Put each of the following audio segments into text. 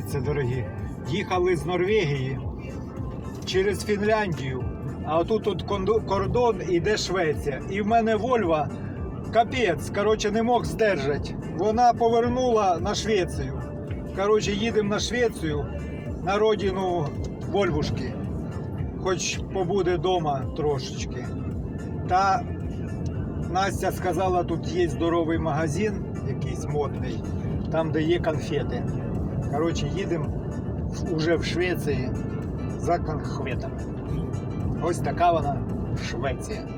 Дивіться, дорогі, їхали з Норвегії через Фінляндію, а отут от кордон іде Швеція. І в мене Вольва капець, коротше, не мог здержати. Вона повернула на Швецію. Коротше, їдемо на Швецію, на родину Вольвушки. Хоч побуде вдома трошечки. Та Настя сказала, тут є здоровий магазин, якийсь модний, там, де є конфети. Коротше, їдемо вже в Швеції за конфетами. Ось така вона Швеція.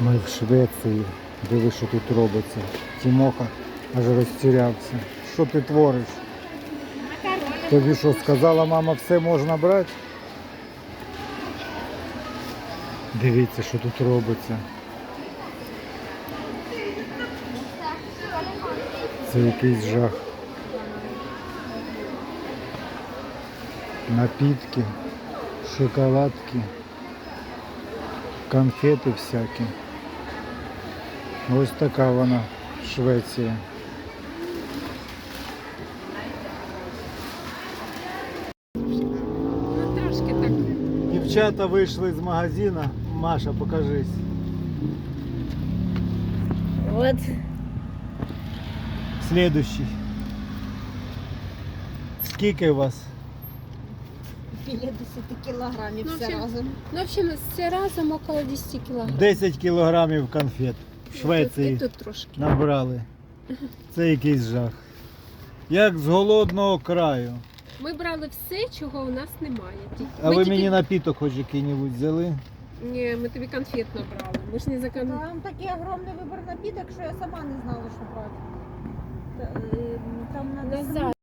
Ми в Швеції. Диви, що тут робиться. Тімоха аж розтірявся. Що ти твориш? Тобі що, сказала мама, все можна брати? Дивіться, що тут робиться. Це якийсь жах. Напітки, шоколадки, конфети всякі. Ось така вона Швеція. Ну трошки так. Дівчата вийшли з магазину. Маша, покажись. Вот. Следующий. Скільки у вас? Біля 10 кілограмів Ну, все всім- разом. Ну, в общем, все разом около 10 килограмм. 10 кілограмів конфет в І Швеції тут, тут трошки. набрали. Це якийсь жах. Як з голодного краю. Ми брали все, чого у нас немає. Тільки- А ми ви тільки- мені напіток хоч який-небудь взяли? Ні, ми тобі конфет набрали. Ми ж не за кон... Там такий огромний вибір напіток, що я сама не знала, що брати. Е, там надо...